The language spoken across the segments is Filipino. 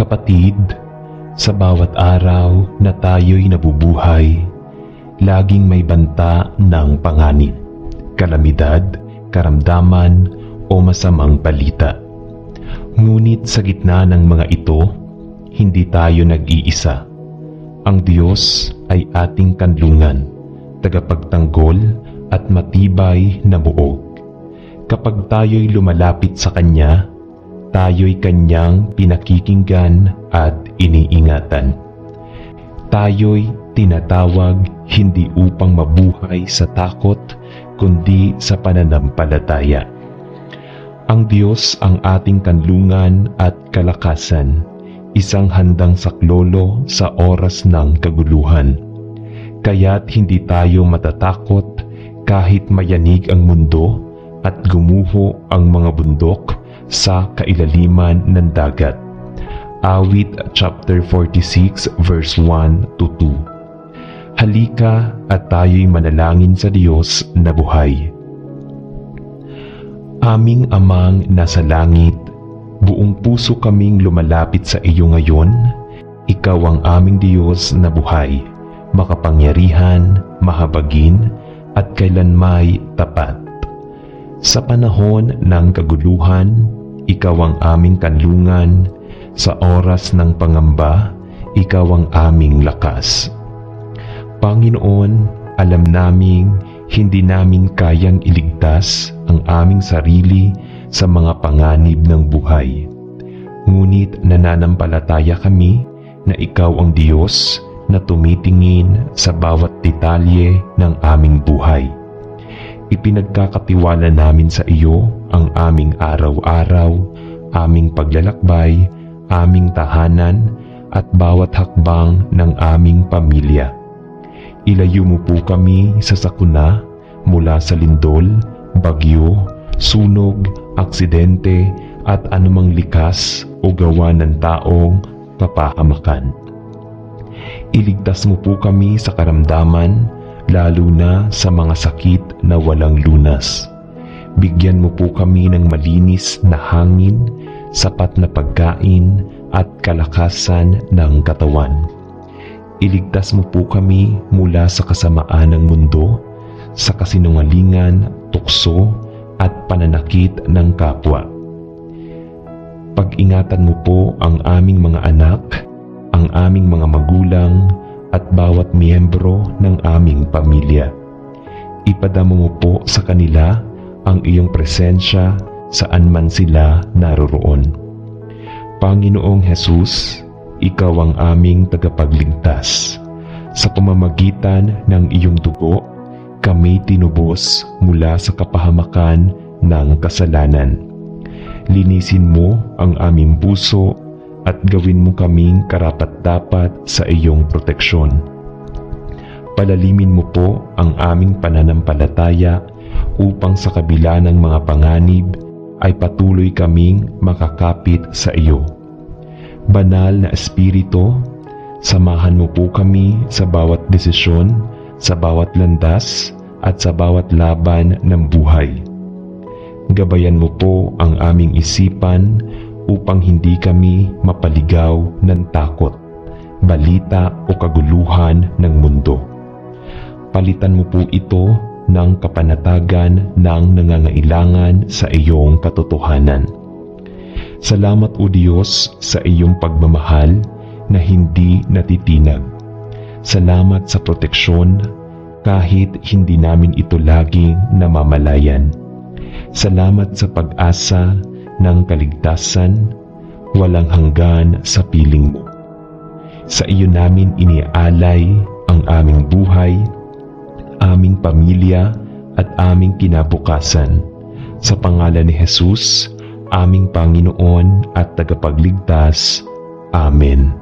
Kapatid, sa bawat araw na tayo'y nabubuhay, laging may banta ng panganib, kalamidad, karamdaman o masamang balita. Ngunit sa gitna ng mga ito, hindi tayo nag-iisa. Ang Diyos ay ating kanlungan, tagapagtanggol at matibay na buog. Kapag tayo'y lumalapit sa Kanya, tayo'y Kanyang pinakikinggan at iniingatan. Tayo'y tinatawag hindi upang mabuhay sa takot, kundi sa pananampalataya. Ang Diyos ang ating kanlungan at kalakasan, isang handang saklolo sa oras ng kaguluhan. Kaya't hindi tayo matatakot kahit mayanig ang mundo at gumuho ang mga bundok sa kailaliman ng dagat. Awit chapter 46 verse 1 to 2. Halika at tayo'y manalangin sa Diyos na buhay. Aming amang nasa langit, buong puso kaming lumalapit sa iyo ngayon. Ikaw ang aming Diyos na buhay, makapangyarihan, mahabagin, at kailanmay tapat. Sa panahon ng kaguluhan, ikaw ang aming kanlungan. Sa oras ng pangamba, ikaw ang aming lakas. Panginoon, alam naming hindi namin kayang iligtas ang aming sarili sa mga panganib ng buhay. Ngunit nananampalataya kami na ikaw ang Diyos na tumitingin sa bawat detalye ng aming buhay. Ipinagkakatiwala namin sa iyo ang aming araw-araw, aming paglalakbay, aming tahanan, at bawat hakbang ng aming pamilya. Ilayo mo po kami sa sakuna mula sa lindol, bagyo, sunog, aksidente at anumang likas o gawa ng taong kapahamakan. Iligtas mo po kami sa karamdaman, lalo na sa mga sakit na walang lunas. Bigyan mo po kami ng malinis na hangin, sapat na pagkain at kalakasan ng katawan. Iligtas mo po kami mula sa kasamaan ng mundo, sa kasinungalingan, tukso at pananakit ng kapwa. Pag-ingatan mo po ang aming mga anak, ang aming mga magulang at bawat miyembro ng aming pamilya. Ipadamo mo po sa kanila ang iyong presensya saan man sila naroroon. Panginoong Hesus, Ikaw ang aming tagapagligtas. Sa pamamagitan ng iyong dugo, kami tinubos mula sa kapahamakan ng kasalanan. Linisin mo ang aming puso at gawin mo kaming karapat-dapat sa iyong proteksyon. Palalimin mo po ang aming pananampalataya upang sa kabila ng mga panganib ay patuloy kaming makakapit sa iyo. Banal na Espiritu, samahan mo po kami sa bawat desisyon, sa bawat landas at sa bawat laban ng buhay. Gabayan mo po ang aming isipan upang hindi kami mapaligaw ng takot, balita o kaguluhan ng mundo. Palitan mo po ito ng kapanatagan ng nangangailangan sa iyong katotohanan. Salamat o Diyos sa iyong pagmamahal na hindi natitinag. Salamat sa proteksyon kahit hindi namin ito laging namamalayan. Salamat sa pag-asa ng kaligtasan, walang hanggan sa piling mo. Sa iyo namin iniaalay ang aming buhay, aming pamilya at aming kinabukasan. Sa pangalan ni Jesus, aming Panginoon at tagapagligtas. Amen.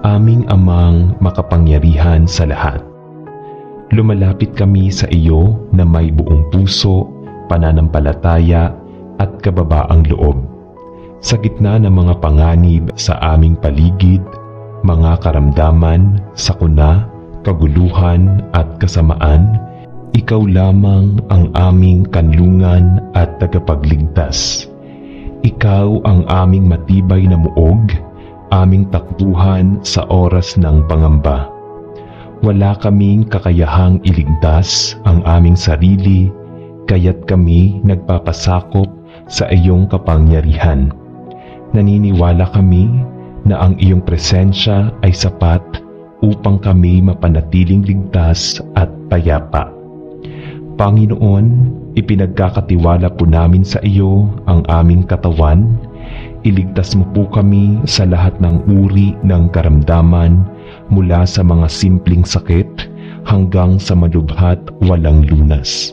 Aming amang makapangyarihan sa lahat. Lumalapit kami sa iyo na may buong puso, pananampalataya at kababaang loob. Sa gitna ng mga panganib sa aming paligid, mga karamdaman, sakuna, kaguluhan at kasamaan, ikaw lamang ang aming kanlungan at tagapagligtas. Ikaw ang aming matibay na muog, aming takbuhan sa oras ng pangamba. Wala kaming kakayahang iligtas ang aming sarili, kaya't kami nagpapasakop sa iyong kapangyarihan. Naniniwala kami na ang iyong presensya ay sapat upang kami mapanatiling ligtas at payapa. Panginoon, ipinagkakatiwala po namin sa iyo ang aming katawan. Iligtas mo po kami sa lahat ng uri ng karamdaman mula sa mga simpleng sakit hanggang sa malubhat walang lunas.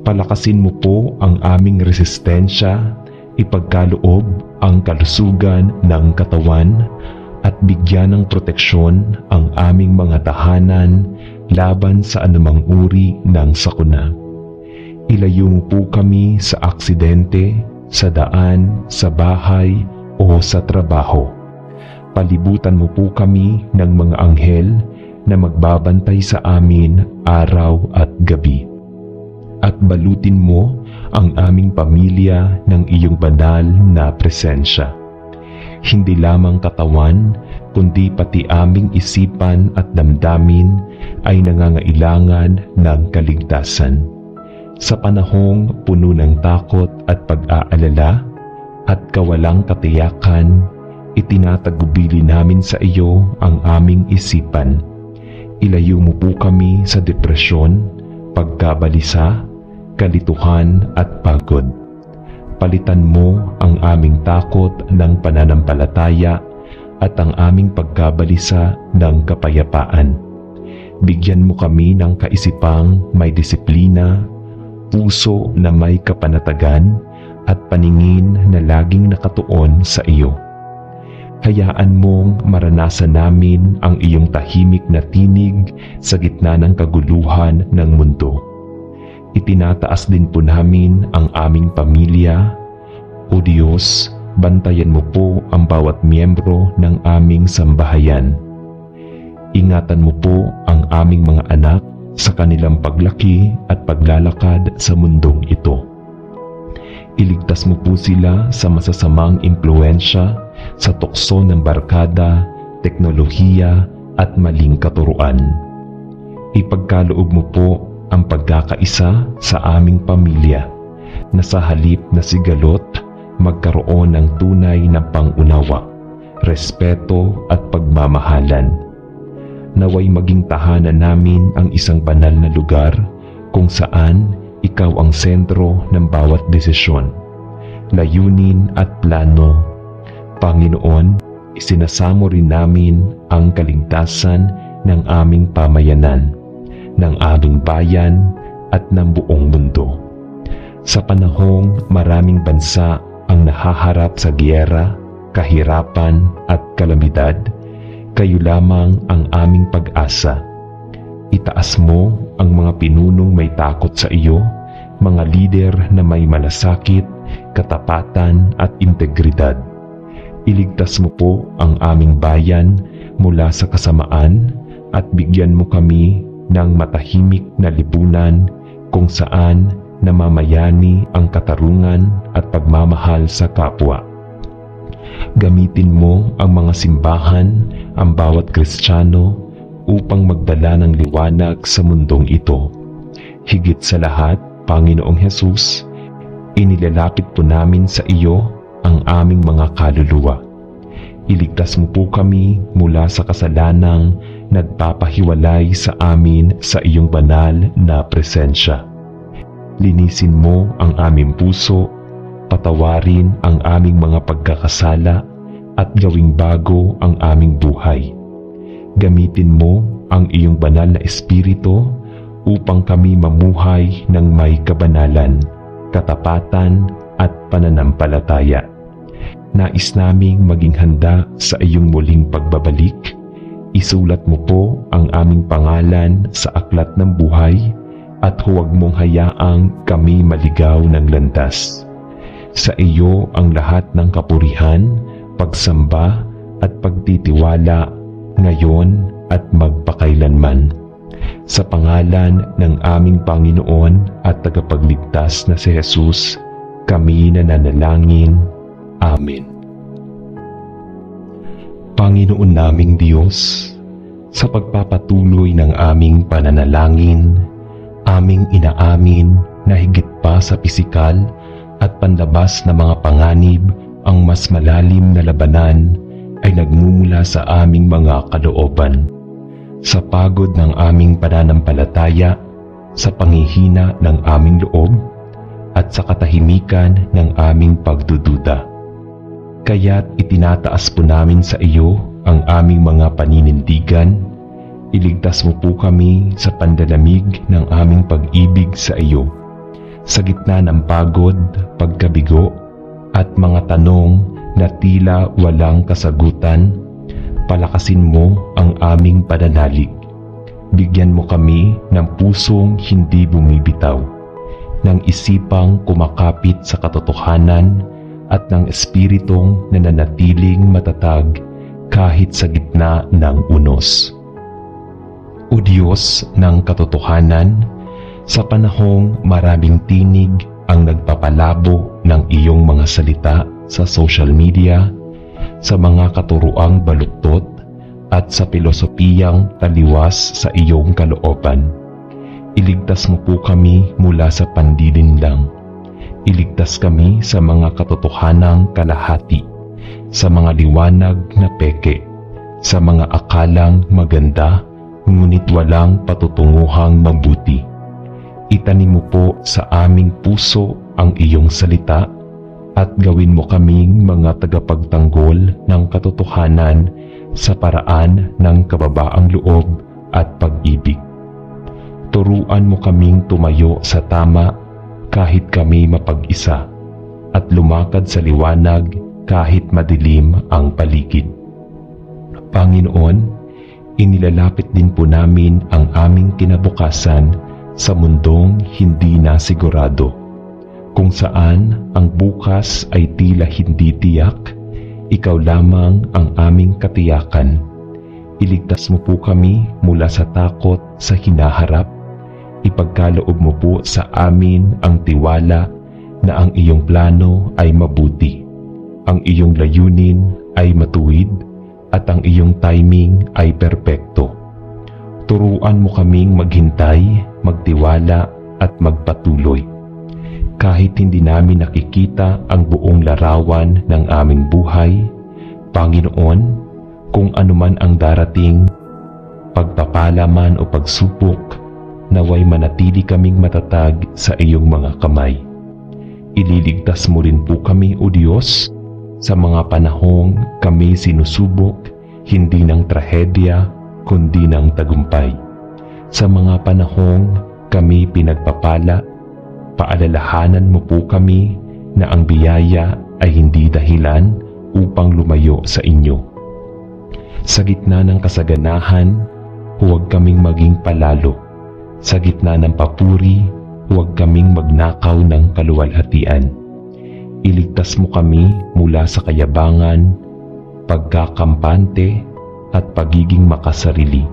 Palakasin mo po ang aming resistensya, ipagkaloob ang kalusugan ng katawan at bigyan ng proteksyon ang aming mga tahanan laban sa anumang uri ng sakuna. Ilayo mo po kami sa aksidente, sa daan, sa bahay o sa trabaho. Palibutan mo po kami ng mga anghel na magbabantay sa amin araw at gabi. At balutin mo ang aming pamilya ng iyong banal na presensya. Hindi lamang katawan, kundi pati aming isipan at damdamin ay nangangailangan ng kaligtasan. Sa panahong puno ng takot at pag-aalala at kawalang katiyakan, itinatagubili namin sa iyo ang aming isipan. Ilayo mo po kami sa depresyon, pagkabalisa, kalituhan at pagod. Palitan mo ang aming takot ng pananampalataya at ang aming pagkabalisa ng kapayapaan. Bigyan mo kami ng kaisipang may disiplina, puso na may kapanatagan at paningin na laging nakatuon sa iyo. Hayaan mong maranasan namin ang iyong tahimik na tinig sa gitna ng kaguluhan ng mundo Itinataas din po namin ang aming pamilya. O Diyos, bantayan mo po ang bawat miyembro ng aming sambahayan. Ingatan mo po ang aming mga anak sa kanilang paglaki at paglalakad sa mundong ito. Iligtas mo po sila sa masasamang impluensya sa tukso ng barkada, teknolohiya at maling katuruan. Ipagkaloob mo po ang pagkakaisa sa aming pamilya na sa halip na sigalot magkaroon ng tunay na pangunawa, respeto at pagmamahalan. Naway maging tahanan namin ang isang banal na lugar kung saan ikaw ang sentro ng bawat desisyon, layunin at plano. Panginoon, isinasamo rin namin ang kaligtasan ng aming pamayanan ng aming bayan at ng buong mundo. Sa panahong maraming bansa ang nahaharap sa giyera, kahirapan at kalamidad, kayo lamang ang aming pag-asa. Itaas mo ang mga pinunong may takot sa iyo, mga lider na may malasakit, katapatan at integridad. Iligtas mo po ang aming bayan mula sa kasamaan at bigyan mo kami ng matahimik na lipunan kung saan namamayani ang katarungan at pagmamahal sa kapwa. Gamitin mo ang mga simbahan, ang bawat kristyano upang magdala ng liwanag sa mundong ito. Higit sa lahat, Panginoong Hesus, inilalapit po namin sa iyo ang aming mga kaluluwa. Iligtas mo po kami mula sa kasalanang nagpapahiwalay sa amin sa iyong banal na presensya. Linisin mo ang aming puso, patawarin ang aming mga pagkakasala at gawing bago ang aming buhay. Gamitin mo ang iyong banal na espiritu upang kami mamuhay ng may kabanalan, katapatan at pananampalataya. Nais naming maging handa sa iyong muling pagbabalik Isulat mo po ang aming pangalan sa aklat ng buhay at huwag mong hayaang kami maligaw ng landas. Sa iyo ang lahat ng kapurihan, pagsamba at pagtitiwala ngayon at magpakailanman. Sa pangalan ng aming Panginoon at tagapagligtas na si Jesus, kami nananalangin. Amen. Panginoon naming Diyos, sa pagpapatuloy ng aming pananalangin, aming inaamin na higit pa sa pisikal at panlabas na mga panganib ang mas malalim na labanan ay nagmumula sa aming mga kalooban. Sa pagod ng aming pananampalataya, sa pangihina ng aming loob, at sa katahimikan ng aming pagdududa. Kaya't itinataas po namin sa iyo ang aming mga paninindigan. Iligtas mo po kami sa pandalamig ng aming pag-ibig sa iyo. Sa gitna ng pagod, pagkabigo, at mga tanong na tila walang kasagutan, palakasin mo ang aming pananalig. Bigyan mo kami ng pusong hindi bumibitaw, ng isipang kumakapit sa katotohanan at ng espiritong nananatiling matatag kahit sa gitna ng unos. O Diyos ng katotohanan, sa panahong maraming tinig ang nagpapalabo ng iyong mga salita sa social media, sa mga katuruang baluktot at sa pilosopiyang taliwas sa iyong kalooban. Iligtas mo po kami mula sa pandilinlang. Iligtas kami sa mga katotohanang kalahati, sa mga liwanag na peke, sa mga akalang maganda ngunit walang patutunguhang mabuti. Itanim mo po sa aming puso ang iyong salita at gawin mo kaming mga tagapagtanggol ng katotohanan sa paraan ng kababaang loob at pag-ibig. Turuan mo kaming tumayo sa tama kahit kami mapag-isa at lumakad sa liwanag kahit madilim ang paligid. Panginoon, inilalapit din po namin ang aming kinabukasan sa mundong hindi na sigurado, kung saan ang bukas ay tila hindi tiyak, ikaw lamang ang aming katiyakan. Iligtas mo po kami mula sa takot sa hinaharap. Ipagkaloob mo po sa amin ang tiwala na ang iyong plano ay mabuti. Ang iyong layunin ay matuwid at ang iyong timing ay perpekto. Turuan mo kaming maghintay, magtiwala at magpatuloy. Kahit hindi namin nakikita ang buong larawan ng aming buhay, Panginoon, kung anuman ang darating, pagpapala man o pagsupok, naway manatili kaming matatag sa iyong mga kamay. Ililigtas mo rin po kami, O Diyos, sa mga panahong kami sinusubok, hindi ng trahedya, kundi ng tagumpay. Sa mga panahong kami pinagpapala, paalalahanan mo po kami na ang biyaya ay hindi dahilan upang lumayo sa inyo. Sa gitna ng kasaganahan, huwag kaming maging palalo. Sa gitna ng papuri, huwag kaming magnakaw ng kaluwalhatian. Iligtas mo kami mula sa kayabangan, pagkakampante at pagiging makasarili.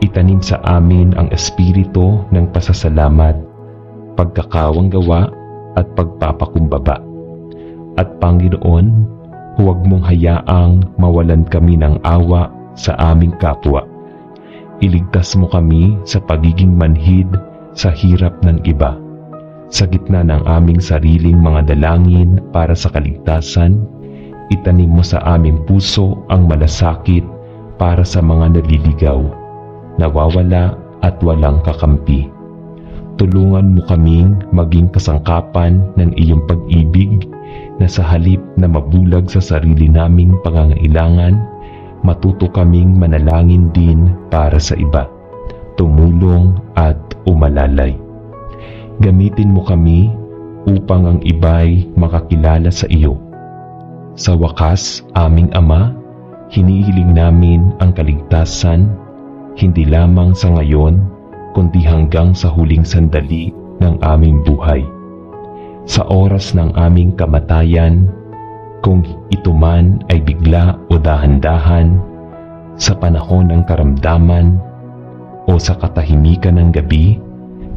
Itanim sa amin ang espiritu ng pasasalamat, pagkakawang gawa at pagpapakumbaba. At Panginoon, huwag mong hayaang mawalan kami ng awa sa aming kapwa. Iligtas mo kami sa pagiging manhid sa hirap ng iba. Sa gitna ng aming sariling mga dalangin para sa kaligtasan, itanim mo sa aming puso ang malasakit para sa mga naliligaw, nawawala at walang kakampi. Tulungan mo kaming maging kasangkapan ng iyong pag-ibig na sa halip na mabulag sa sarili naming pangangailangan, matuto kaming manalangin din para sa iba, tumulong at umalalay. Gamitin mo kami upang ang iba'y makakilala sa iyo. Sa wakas, aming Ama, hinihiling namin ang kaligtasan, hindi lamang sa ngayon, kundi hanggang sa huling sandali ng aming buhay. Sa oras ng aming kamatayan, kung ito man ay bigla o dahan-dahan, sa panahon ng karamdaman, o sa katahimikan ng gabi,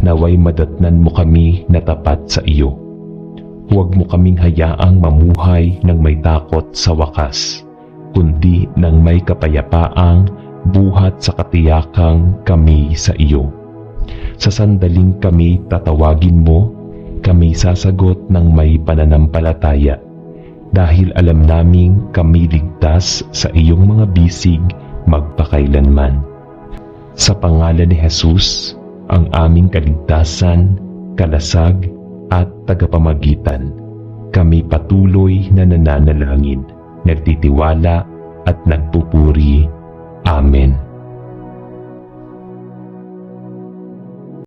naway madatnan mo kami na tapat sa iyo. huwag mo kaming hayaang mamuhay ng may takot sa wakas, kundi ng may kapayapaang buhat sa katiyakang kami sa iyo. Sa sandaling kami tatawagin mo, kami sasagot ng may pananampalataya dahil alam naming kami ligtas sa iyong mga bisig magpakailanman. Sa pangalan ni Jesus, ang aming kaligtasan, kalasag at tagapamagitan, kami patuloy na nananalangin, nagtitiwala at nagpupuri. Amen.